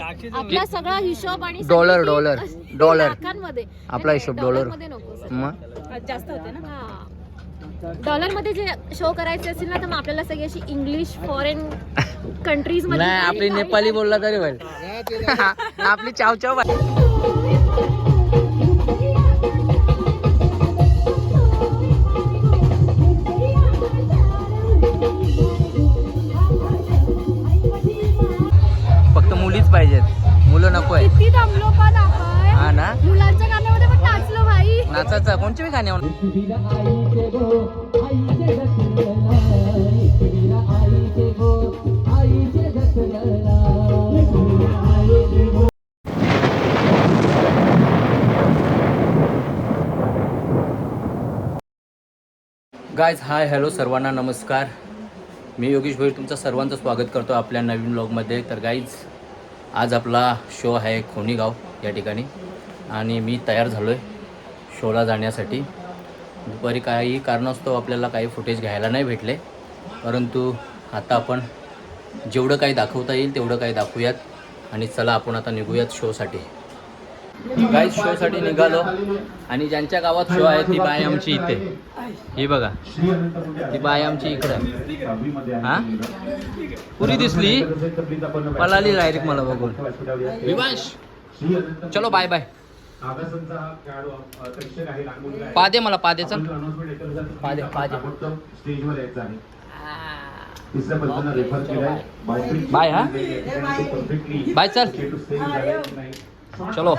आपला सगळा हिशोब आणि डॉलर, डॉलर, डॉलर. लाखांमध्ये. आपला नाही, हिशोब डॉलर. डॉलरमध्ये नको सर. मग? जास्त होते ना. हा. डॉलरमध्ये जे शो करायचे असेल ना तर मग आपल्याला सगळी अशी इंग्लिश फॉरेन कंट्रीजमध्ये नाही आपली नेपाली बोलला तरी होईल. आपली चाव चाव नको आहे किती दमलो पण आपण. हा ना? मुलांच्या गाण्यामध्ये पण नाचलो भाई. नाचायचं? कोणची बी गाणी आवडतात? गायज हाय हॅलो सर्वांना नमस्कार. मी योगेश भोईर तुमचं सर्वांचं स्वागत करतो आपल्या नवीन ब्लॉगमध्ये तर गाईज आज आपला शो आहे खोनीगाव या ठिकाणी. आणि मी तयार झालो आहे शोला जाण्यासाठी. दुपारी काही कारणास्तव आपल्याला काही फुटेज घ्यायला नाही भेटले. परंतु आता आपण जेवढं काही दाखवता येईल तेवढं काही दाखवूयात. आणि चला आपण आता निघूयात शोसाठी काही शोसाठी निघालो आणि ज्यांच्या गावात शो आहे ती बाय आमची इथे. ही बघा. ती बाय आमची इकडं. हा? पुरी दिसली? पळाली डायरेक्ट मला बघून. विवांश चलो बाय बाय पादे मला पादे चल. पादे पादे. स्टेजवर यायचं आहे बाय हा बाय चल चलो।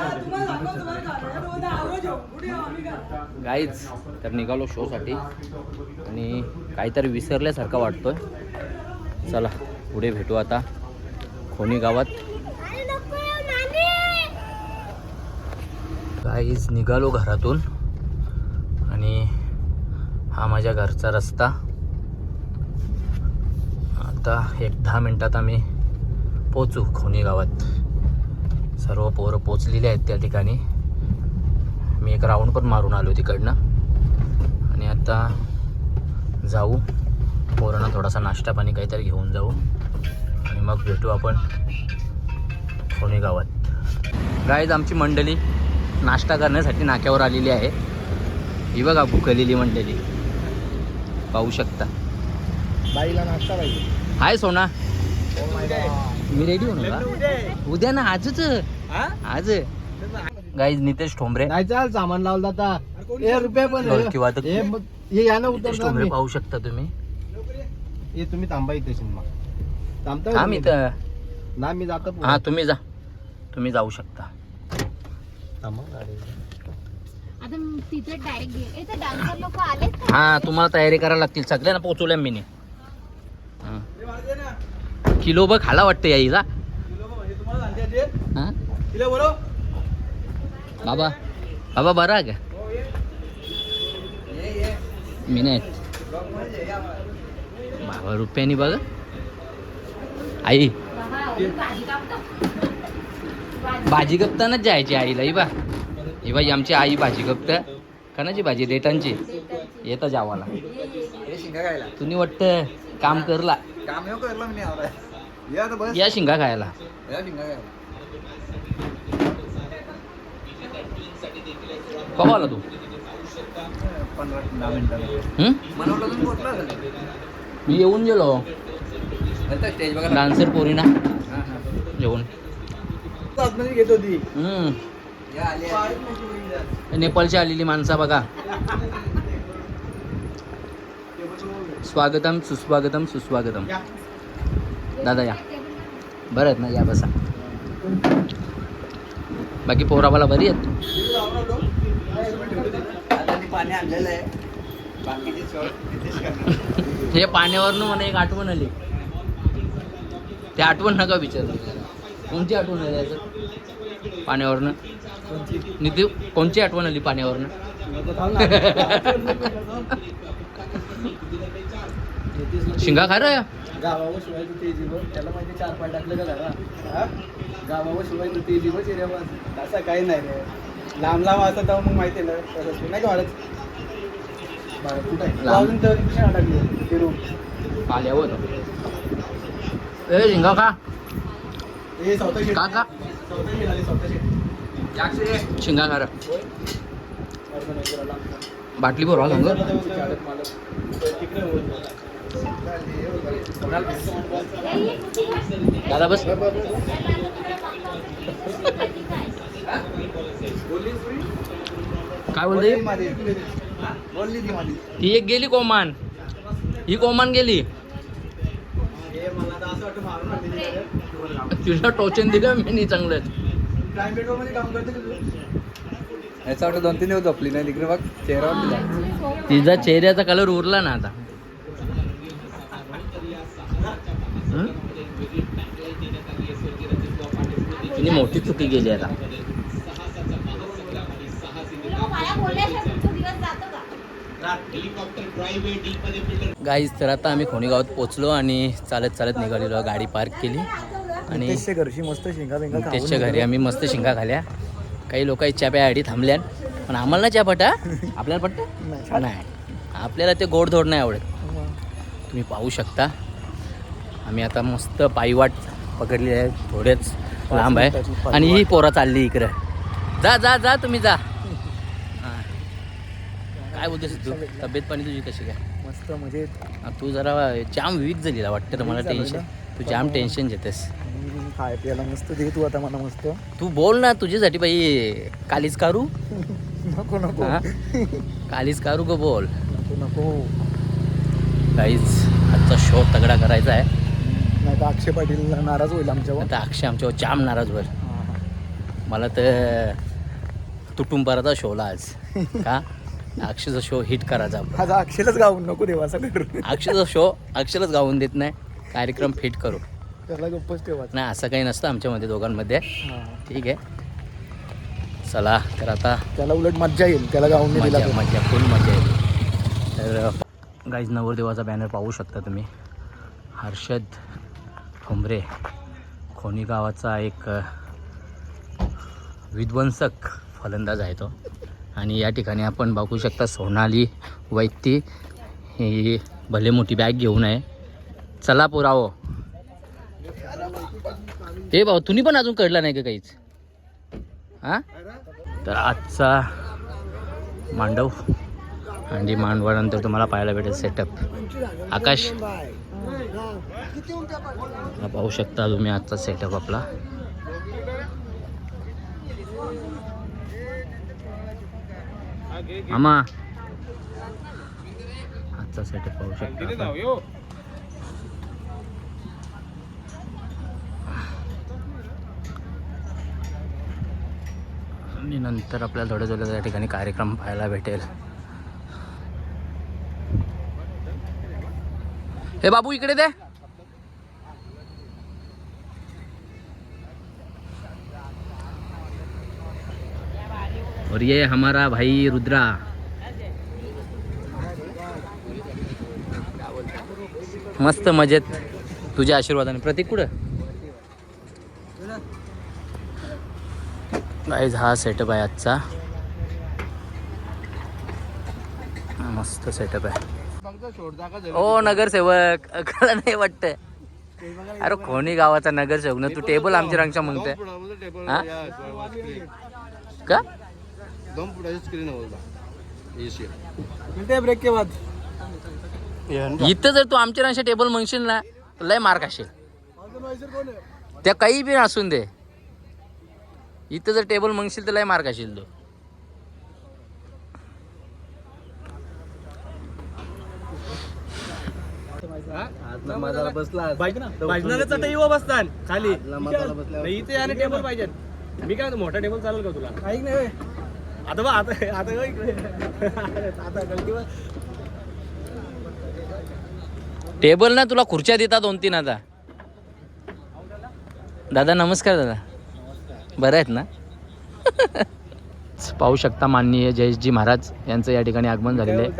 गाईच तर निघालो शोसाठी आणि काहीतरी विसरल्यासारखं वाटतोय. चला पुढे भेटू आता. खोनी गावात. गाईज निघालो घरातून. आणि हा माझ्या घरचा रस्ता. आता एक दहा मिनटात आम्ही पोचू खोनी गावात. सर्व पोरं पोचलेली आहेत त्या ठिकाणी. मी एक राऊंड पण मारून आलो तिकडनं. आणि आता जाऊ. पोरांना थोडासा नाश्ता पाणी काहीतरी घेऊन जाऊ. आणि मग भेटू आपण खोनी गावात. गाईज आमची मंडळी नाश्ता करण्यासाठी नाक्यावर आलेली आहे. ही बघा भुकलेली मंडळी. पाहू शकता. बाईला नाश्ता पाहिजे. हाय सोना. मी रेडी होणार? उद्या ना आजच. आज. गाईज नितेश ठोंबरे. नाही चाल सामान लावलं आता. ए रुपये पण वादक. हे हे ना नितेश ठोंबरे. पाहू शकता तुम्ही? हे तुम्ही थांबा इथे सिनेमा थांबता हा मी तर ना मी जातो. हा तुम्ही जा. तुम्ही जाऊ शकता? हा तुम्हाला तयारी करायला लागतील. सगळ्यांना पोचवल्या मी. किलो बघ खाला वाटतं याईला हा? बाबा बाबा बरा का? मी नाही. बाबा रुपयानी बघ. आई. भाजी गपतानाच जायची आईला ही बा. ही बाई आमची आई भाजी गपत कणाची भाजी? देटांची येतं जावाला. तुम्ही वाटतं काम करला. काम करलं. ये आता बस. या शिंगा खायला. या शिंगा? कवा आला तू. पंधरा दहा मिनिटाला? मनवलं तुम्ही कुठलं मी येऊन गेलो. स्टेज बघा डान्सर पोरीना. जेवण. आतमध्ये घेत होती. हम्म. या आली नेपाळची आलेली माणसं बघा. स्वागतम सुस्वागतम सुस्वागतम. दादा या. बरं आहेत ना या बसा. बाकी पोराबाला बरी आहेत? हे पाण्यावरनं मला एक आठवण आली. ते आठवण नका विचार. कोणची आठवण आली याचं? पाण्यावरनं? निधी कोणची आठवण आली पाण्यावरनं? शिंगा खा रे गावावर शिवायचं ते जीव. त्याला माहिती चार पाय टाकलं का जरा गावावर शिवायचं ते जीव चिऱ्यावर असं काही नाही रे. लांब लांब असं तेव्हा मग माहिती आहे ना. तसं नाही का कुठं आहे? अजून तर कशी अडकली ते ए हे का? का. शिंगा खार. बाटली भरवा सांग दादा बस. काय बोलते? ती एक गेली कोमान. ही कोमान गेली. हे. तुला टोचन दिलं मी नाही चांगलं? याचा वाटतं दोन तीन दिवस झोपली नाही तिकडे बघ चेहऱ्यावर दिला. तिचा चेहऱ्याचा कलर उरला ना आता. तिने मोठी चुकी केली आता. गाईज तर आता आम्ही खोणीगावात पोचलो आणि चालत चालत निघालेलो गाडी पार्क केली. आणि नितेशच्या घरची मस्त शेंगा बेंगा खाऊन त्याच्या घरी. आम्ही मस्त शिंगा खाल्या. काही लोक चहा प्यासाठी थांबल्या पण आम्हाला ना चहा पटा आपल्याला पट्टा नाही आपल्याला ते गोडधोड नाही आवडत. तुम्ही पाहू शकता. आम्ही आता मस्त पायवाट पकडली आहे थोडेच. लांब आहे. आणि ही पोरा चालली इकडं. जा जा जा तुम्ही जा. काय बोलतोस तू? तब्येत पाणी तुझी कशी काय? मस्त म्हणजे तू जरा जाम वीक झालेला वाटतं तर मला टेन्शन तू जाम टेन्शन घेतेस. खाय प्यायला मस्त दे तू आता मला मस्त. तू बोल ना तुझ्यासाठी बाई कालीच कारू. नको नको? कालीच कारू गो बोल. नको नको. काहीच आजचा शो तगडा करायचा आहे. नाही तर अक्षय पाटील नाराज होईल आमच्यावर. आता अक्षय आमच्यावर जाम नाराज वर हा. मला तर तुटुंबाराचा शोला आज. का? अक्षयचा शो हिट करायचा आज अक्षयलाच गाऊन नको देवाचा कर. अक्षयचा शो अक्षयलाच गावून देत नाही. कार्यक्रम फिट करू. त्याला गप्पच ठेवायचा. नाही असं काही नसतं आमच्यामध्ये दोघांमध्ये. ठीक आहे. चला तर आता त्याला उलट मज्जा येईल. त्याला गाऊन नाही दिला मजा तर. मजा फुल मजा येईल. तर गाईज नवरदेवाचा बॅनर पाहू शकता तुम्ही. हर्षद ठोंबरे. खोनी गावाचा एक विध्वंसक फलंदाज आहे तो. आणि या ठिकाणी आपण बघू शकता सोनाली वैती. ही भले मोठी बॅग घेऊन आहे चला पुरावो. ते भाऊ तुम्ही पण अजून कळलं नाही का काहीच? हां? तर आजचा मांडव. आणि मांडवानंतर तुम्हाला पाहायला भेटेल सेटअप आकाश. हा पाहू शकता तुम्ही आजचा सेटअप आपला. मामा. आजचा सेटअप पाहू शकता. आणि नंतर आपल्याला थोड्या थोड्या त्या ठिकाणी कार्यक्रम पाहायला भेटेल. हे बाबू इकडे दे. और ये हमारा भाई रुद्रा। मस्त मजेत तुझ्या आशीर्वादाने. प्रतीक कुठं? गाईज हा सेटअप आहे आजचा. मस्त सेटअप आहे. ओ नगरसेवक. कळलं नाही वाटतंय. अरे कोणी गावाचा नगरसेवक? ना तू टेबल आमच्या रंगच्या म्हणते हा? का? मिळते ब्रेक के बाद. इथं जर तू आमच्या रंगच्या टेबल म्हणशील ना लय मार्क असेल त्या काही बी असून दे. इथं जर टेबल म्हणशील तर लय मार्क असेल तू माझा बसला. युवा बसतात खाली. नाही, इथे आणि टेबल पाहिजे मी काय म्हणतो, मोठा टेबल चालेल का तुला? काही नाही आता बघ आता आता बघ इकडे. आता टेबल ना तुला खुर्च्या देतात दोन तीन आता. दादा नमस्कार दादा. बरं आहेत ना? पाहू शकता माननीय जयेशजी महाराज यांचं या ठिकाणी आगमन झालेलं आहे.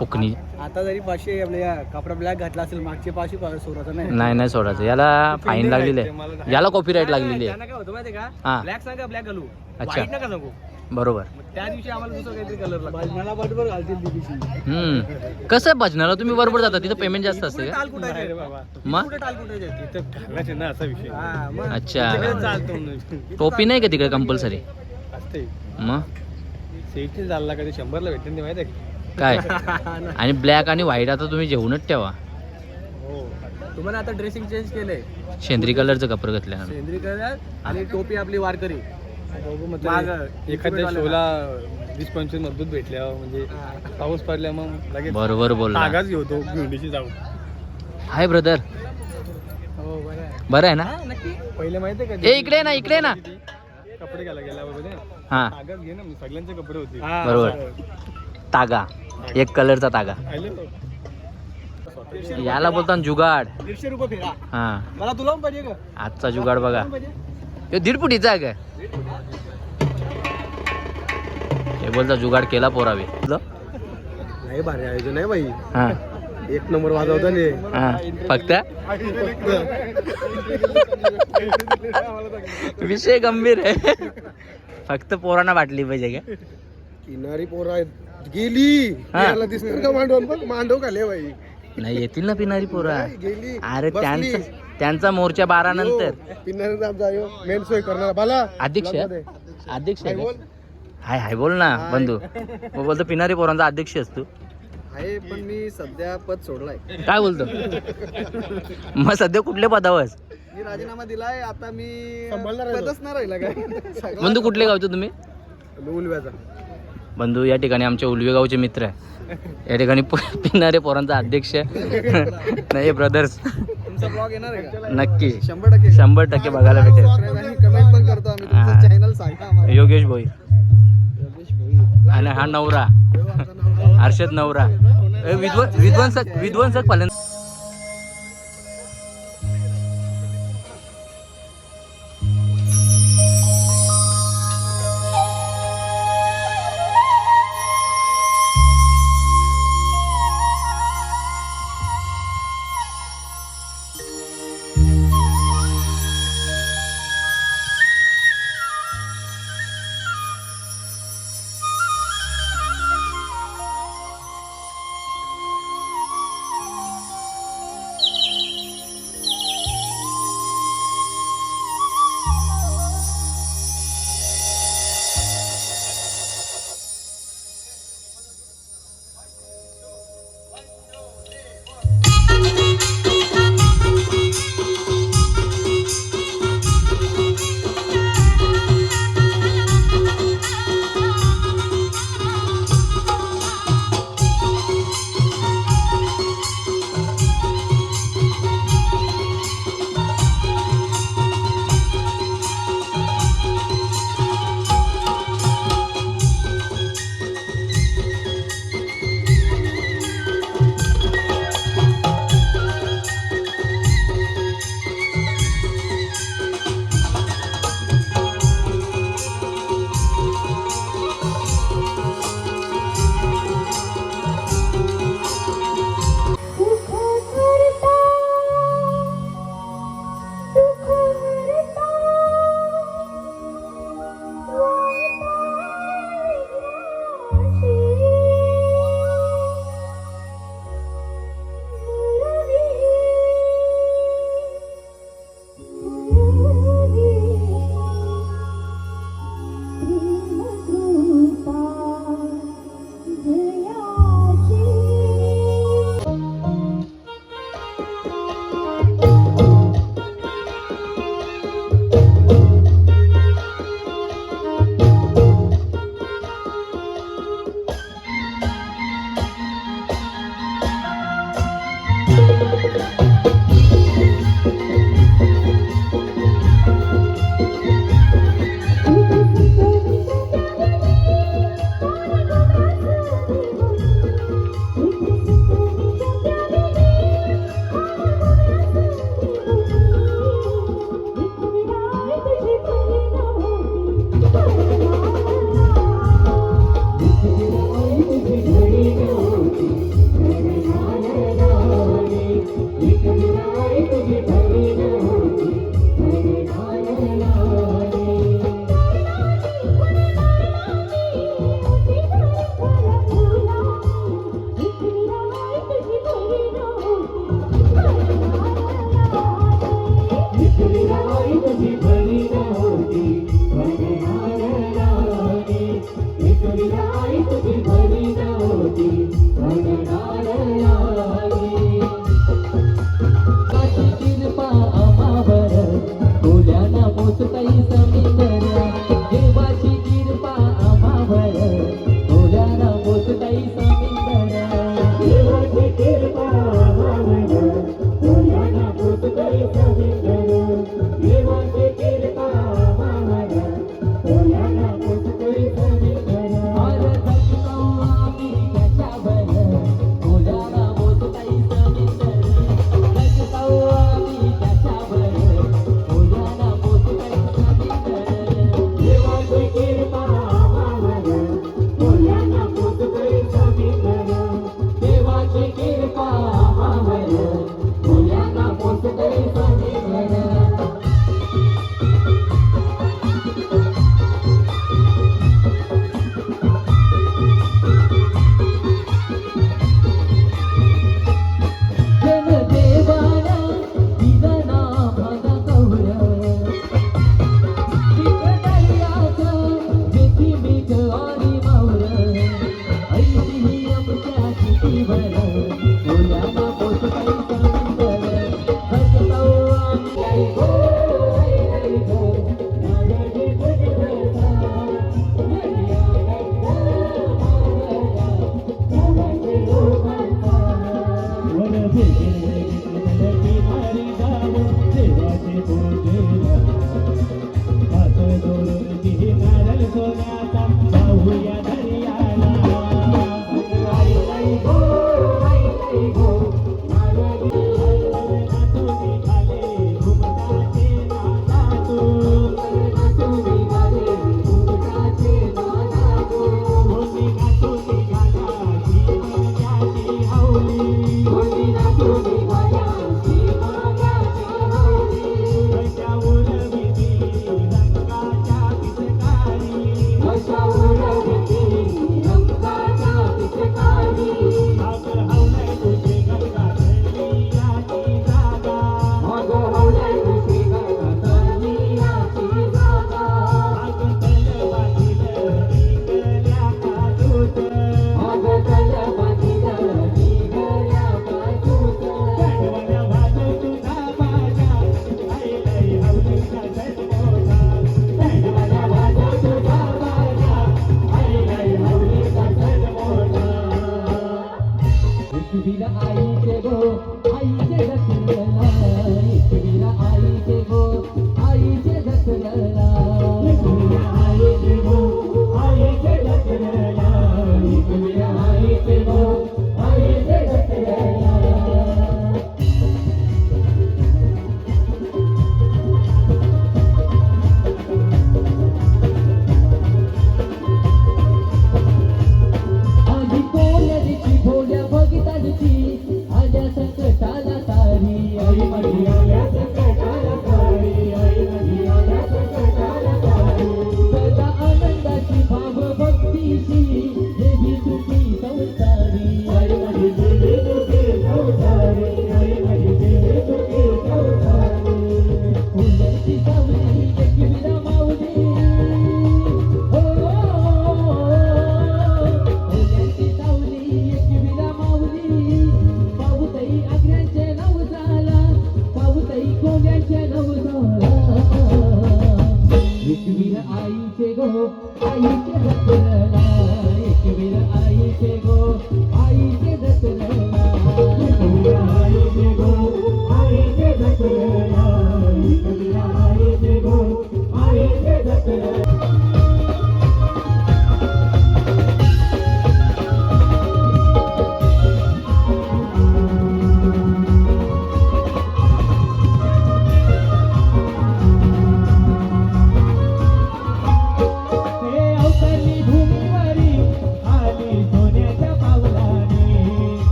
फुकणी आता जरी पाचशे आपल्या कपडा ब्लॅक घातला असेल मागचे पाचशे सोडायचं नाही. नाही नाही सोडायचं. याला फाईन लागलेली. आहे याला कॉपीराईट लागलेली आहे. त्यांना काय होतं माहिती का? हा. ब्लॅक सांगा ब्लॅक घालू. अच्छा. White नका सांगू. बरोबर. त्या दिवशी आम्हाला दुसरं काहीतरी कलर लागतो. मला बरोबर घालतील दिवशी. हम्म. कसं आहे भजनाला? तुम्ही बरोबर जाता तिथं पेमेंट जास्त असते का? मग? हा अच्छा. टोपी नाही का तिकडे कंपल्सरी असते. मग? सेफ्टी चालला कधी? शंभरला भेटेल ते माहिती आहे काय? आणि ब्लॅक आणि व्हाईट आता तुम्ही जेवूनच ठेवा. हो. तुम्हाला आता ड्रेसिंग चेंज केलंय. शेंद्री कलरचं कपडे सेंद्री कलर आणि टोपी आपली वारकरी. मागं, एखाद्या शोला वीस पंचवीस मजबूत भेटल्या म्हणजे पाऊस पडल्या मग लगेच बरोबर बोलला. तागाच घेतो घेऊन जाऊ हाय ब्रदर हो बरं आहे. बरं आहे ना? नक्की. पहिले माहिती आहे ए इकडे ना इकडे ना. कपडे घाला गेला वगैरे हा. तागाच घे ना सगळ्यांचे कपडे होते बरोबर. तागा. एक कलरचा तागा. याला बोलतात जुगाड. दीडशे रुपये फेरा. हा. मला तुला पण पाहिजे का? आजचा जुगाड बघा. फुटीचा आहे काय? हे बोलता जुगाड केला पोरावे नाही भारी आयोजन आहे बाई. हा. एक नंबर वाजवता ने. हा. फक्त? विषय गंभीर आहे. फक्त पोरांना वाटली पाहिजे का? किनारी पोरा गेली. हा. याला दिसणार का मांडव बघ मांडव खाले बाई. नाही येतील ना पिणारी पोरा. गेली. अरे त्यांचा त्यांचा मोर्चा बारा नंतर पिन्नारी आमचा आयो मेन सोय करणार. बाला अध्यक्ष? आहे? अध्यक्ष आहे का? हाय हाय बोल ना बंधू. मग बोलतो पिणारी पोरांचा अध्यक्ष असतो आहे पण मी सध्या पद सोडलाय. काय बोलतो? मग सध्या कुठल्या पदावर मी राजीनामा दिलाय आता मी पदच नाही राहिला काय? बंधू कुठले गावचे तुम्ही? उलव्याचा. बंधू या ठिकाणी आमचे उलवे गावचे मित्र आहे. या ठिकाणी पिणारे पोरांचा अध्यक्ष. नाही ब्रदर्स नक्की. शंभर टक्के. शंभर टक्के बघायला भेटेल. योगेश भोई. आणि हा नवरा. हो, आमचं नाव काय? हर्षद नवरा. विध्वंसक विध्वंसक पालन 你为了我两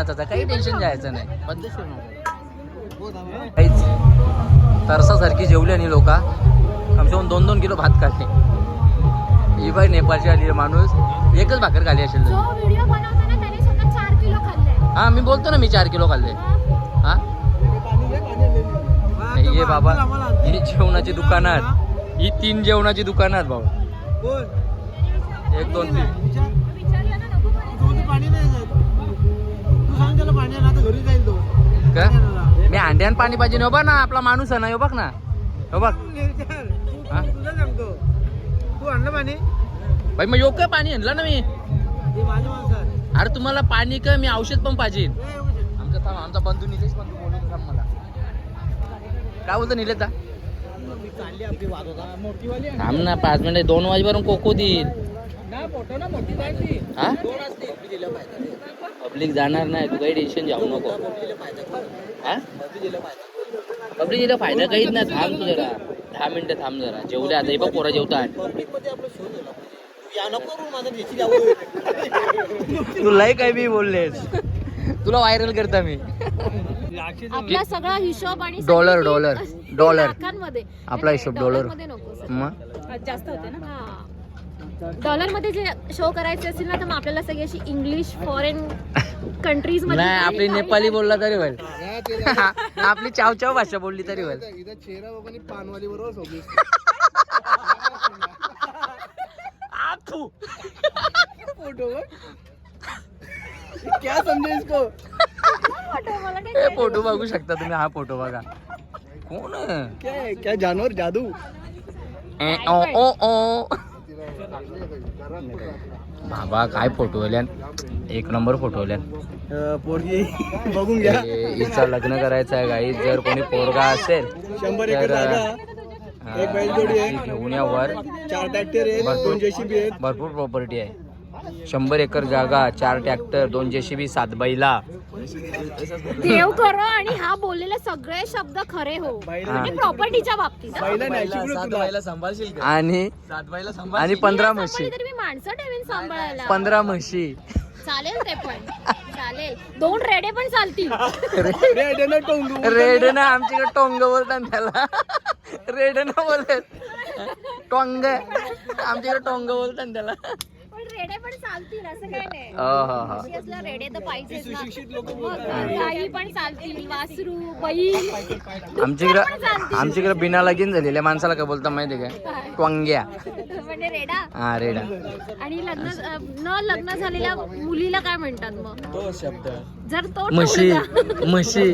नाचायचा काही टेन्शन घ्यायचं नाही. पद्धतशीर नको काहीच. तरसासारखी जेवली आणि लोका कम दोन दोन किलो भात खाल्ले. ही बाई नेपाळची आली माणूस. एकच भाकर खाली असेल जो व्हिडिओ बनवताना त्याने स्वतः चार किलो खाल्ले. हा मी बोलतो ना मी चार किलो खाल्ले. हा. हे? ये बाबा ही जेवणाची दुकानात ही तीन जेवणाची दुकानात बाबा. एक दोन तीन. का? मी अंड्यान पाणी पाहिजे ना हो बघ ना आपला माणूस आहे ना हो बघ ना. हो बघ. तुला सांगतो तू आणलं पाणी भाई मग योग्य पाणी आणलं ना मी. अरे तुम्हाला पाणी का? मी औषध पण पाहिजे. आमचा थांब आमचा बंधू निलेश बंधू बोलून थांब मला. काय बोलतो निलेश दा? मोठीवाली थांब ना पाच मिनिट दोन वाजेपर्यंत कोको देईल. हा? मी पब्लिक जाणार नाही तू काही टेन्शन घेऊ नको. हा? पब्लिक दिला फायदा काहीच नाही थांब तू जरा. दहा मिनिटं थांब जरा. जेवले आता हे बघ पोरा जेवतात. जाऊ तू लय काय बी बोललेस. तुला व्हायरल करता मी. आपला सगळा हिशोब आणि डॉलर, डॉलर, ती डॉलर. आपला हिशोब डॉलर. मध्ये नको जास्त होते ना? डॉलरमध्ये जे शो करायचे असतील ना तर मग आपल्याला सगळी अशी इंग्लिश फॉरेन कंट्रीजमध्ये नाही आपली नेपाळी बोलला तरी होईल. आपली चाव चाव भाषा बोलली तरी होईल. इथं चेहरा बघा आणि पानवाली बरोबर क्या इसको? हे फोटो बघू शकता तुम्ही हा फोटो बघा. कोण? क्या क्या जानवर? जादू. ओ, ओ, ओ. बाबा काय फोटो आल्यान एक नंबर फोटो आल्यान पोरगी बघून घ्या. हिचं लग्न करायचं आहे गाई जर कोणी पोरगा असेल तर, घेऊन या वर. चार ट्रॅक्टर आहेत भरपूर. दोन जेसीबी आहेत. भरपूर प्रॉपर्टी आहे. शंभर एकर जागा चार ट्रॅक्टर दोन जेसीबी सात बैला. देव करो आणि हा बोललेले सगळे शब्द खरे हो. बैला म्हणजे प्रॉपर्टीच्या बाबतीत. हं. आणि आणि पंधरा मी म्हशी. सांभाळली तरी मी माणसं ठेवीन सांभाळायला. पंधरा म्हशी. चालेल ते पण. चालेल. दोन रेडे पण चालतील. रेड ना टोंगू रेड ना आमच्याकडे टोंग बोलतात त्याला. रेड ना बोलत टोंग. आमच्याकडे टोंग बोलतात त्याला. रेडे पण चालतील असं काय नाही. हो, हो, हो. म्हशी रेडे तर पाहिजेच ना. मग गाई पण चालतील वासरू बैल. आमच्याकडं आमच्याकडे बिना लगीन झालेल्या माणसाला काय बोलतात माहिती आहे का? टोंग्या म्हणजे रेडा? हा रेडा. आणि लग्न न लग्न झालेल्या मुलीला काय म्हणतात मग? तो शब्द. जर तो म्हशी. म्हशी.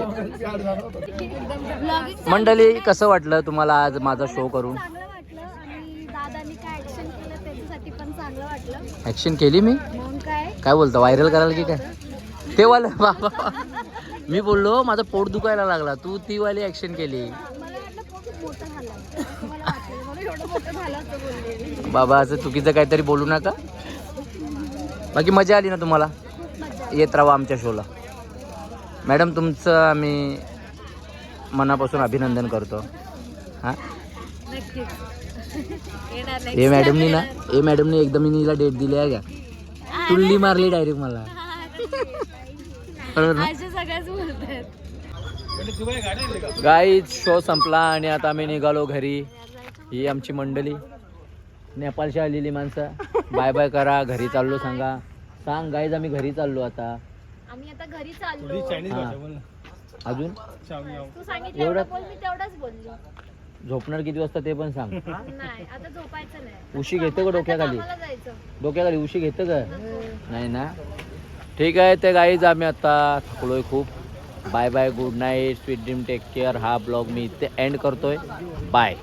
मंडळी कसं वाटलं तुम्हाला आज माझा शो करून चांगलं वाटलं आणि दादांनी काय ऍक्शन केलं त्याच्यासाठी पण ऍक्शन केली मी? काय? बोलतो? व्हायरल करायला की काय? ते वाला बाबा. मी बोललो माझं पोट दुखायला लागला. तू ती वाली ऍक्शन केली. बाबा असं चुकीचं काहीतरी बोलू नका. बाकी मजा आली ना तुम्हाला? येत राहा आमच्या शोला मॅडम तुमचं आम्ही मनापासून अभिनंदन करतो. हां? हे मॅडमनी ना. हे मॅडमनी एकदम हिला डेट दिली आहे का? तुल्ली मारली डायरेक्ट मला. बरोबर ना? गाईज शो संपला आणि आता आम्ही निघालो घरी. ही आमची मंडळी. नेपाळची आलेली माणसं. बाय बाय करा घरी चाललो सांगा. सांग गाईज आम्ही घरी चाललो आता. आम्ही आता घरी चाललो. अजून? तू सांगितलं एवढं- झोपणार किती वाजता ते पण सांग. नाही आता झोपायचं नाही. उशी घेतं का डोक्याखाली? कामाला जायचं. डोक्याखाली उशी घेतं का? नाही ना? ठीक आहे ते गाईज आम्ही आता थकलोय खूप. Bye bye good night sweet dream take care हा ब्लॉग मी इथे एंड करतोय. बाय